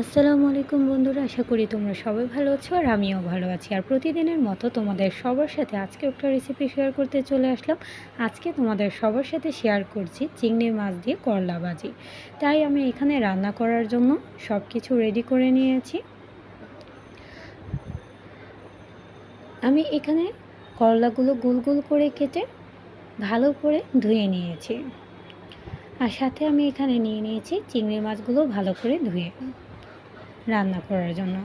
আসসালামু আলাইকুম বন্ধুরা, আশা করি তোমরা সবাই ভালো আছো আর আমিও ভালো আছি। আর প্রতিদিনের মতো তোমাদের সবার সাথে আজকে একটা রেসিপি শেয়ার করতে চলে আসলাম। আজকে তোমাদের সবার সাথে শেয়ার করছি চিংড়ি মাছ দিয়ে করলা ভাজি। তাই আমি এখানে রান্না করার জন্য সব কিছু রেডি করে নিয়েছি। আমি এখানে করলাগুলো গোল গোল করে কেটে ভালো করে ধুয়ে নিয়েছি। আর সাথে আমি এখানে নিয়ে নিয়েছি চিংড়ি মাছগুলো ভালো করে ধুয়ে। রান্না করার জন্য।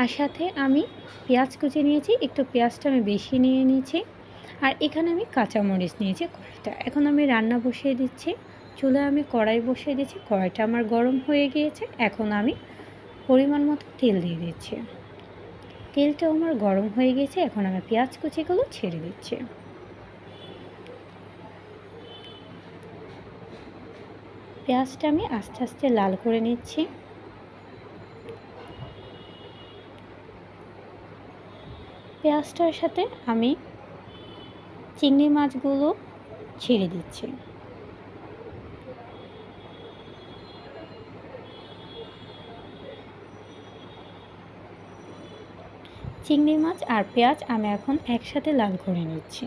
আর সাথে আমি পেঁয়াজ কুচি নিয়েছি, একটু পেঁয়াজটা আমি বেশি নিয়ে নিয়েছি, আর এখানে আমি কাঁচামরিচ নিয়েছি কড়াইটা এখন আমি রান্না বসিয়ে দিচ্ছি চুলে আমি কড়াই বসিয়ে দিচ্ছি, কড়াইটা আমার গরম হয়ে গিয়েছে, এখন আমি পরিমাণ মতো তেল দিয়ে দিচ্ছি। তেলটাও আমার গরম হয়ে গেছে এখন আমি পেঁয়াজ কুচিগুলো ছেড়ে দিচ্ছি। পেঁয়াজটা আমি আস্তে আস্তে লাল করে নিচ্ছি। পেঁয়াজটার সাথে আমি চিংড়ি মাছগুলো ছেড়ে দিচ্ছি। চিংড়ি মাছ আর পেঁয়াজ আমি এখন একসাথে লাল করে নিচ্ছি।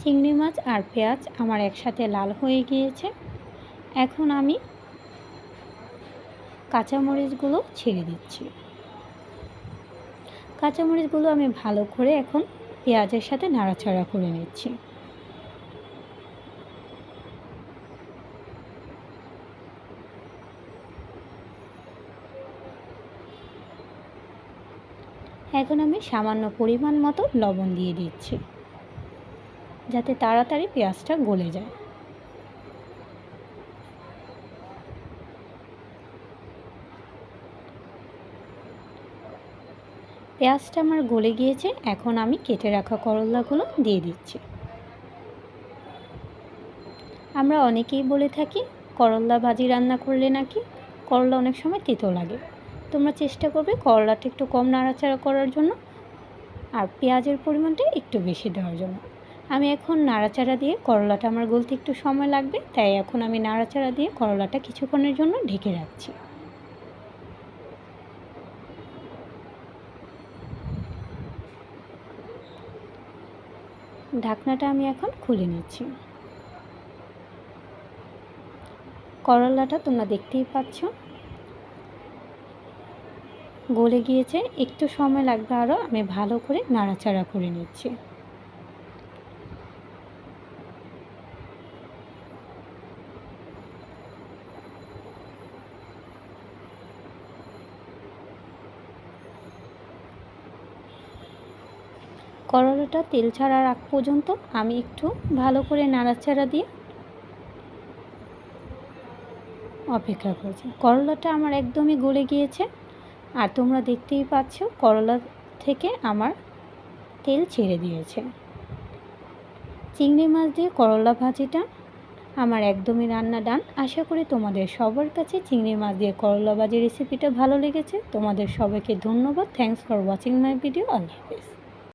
চিংড়ি মাছ আর পেঁয়াজ আমার একসাথে লাল হয়ে গিয়েছে। এখন আমি কাঁচামরিচগুলো ছেড়ে দিচ্ছি। কাঁচামরিচগুলো আমি ভালো করে এখন পেঁয়াজের সাথে নাড়াচাড়া করে নিচ্ছি। এখন আমি সামান্য পরিমাণ মতো লবণ দিয়ে দিচ্ছি। যাতে তাড়াতাড়ি পেঁয়াজটা গলে যায়। পেঁয়াজটা আমার গলে গিয়েছে, এখন আমি কেটে রাখা করলাগুলো দিয়ে দিচ্ছি। আমরা অনেকেই বলে থাকি, করলা ভাজি রান্না করলে নাকি করলা অনেক সময় তেতো লাগে। তোমরা চেষ্টা করবে করলাটা একটু কম নাড়াচাড়া করার জন্য, আর পেঁয়াজের পরিমাণটা একটু বেশি দেওয়ার জন্য। আমি এখন নাড়াচাড়া দিয়ে করলাটা, আমার গলতে একটু সময় লাগবে, তাই এখন আমি নাড়াচাড়া দিয়ে করলাটা কিছুক্ষণের জন্য ঢেকে রাখছি। ঢাকনাটা আমি এখন খুলে নিচ্ছি। করলাটা তোমরা দেখতেই পাচ্ছ। গলে গিয়েছে, একটু সময় লাগবে আরও আমি ভালো করে নাড়াচাড়া করে নিচ্ছি। করলাটা তেল ছাড়ার আগ পর্যন্ত আমি একটু ভালো করে নাড়াচাড়া দিয়ে অপেক্ষা করছি। করলাটা আমার একদমই গলে গিয়েছে। আর তোমরা দেখতেই পাচ্ছ, করলা থেকে আমার তেল ছেড়ে দিয়েছে। চিংড়ি মাছ দিয়ে করলা ভাজিটা আমার একদমই রান্না ডান। আশা করি তোমাদের সবার কাছে চিংড়ি মাছ দিয়ে করলা ভাজি রেসিপিটা ভালো লেগেছে। তোমাদের সবাইকে ধন্যবাদ। Thanks for watching my video Allah Hafiz.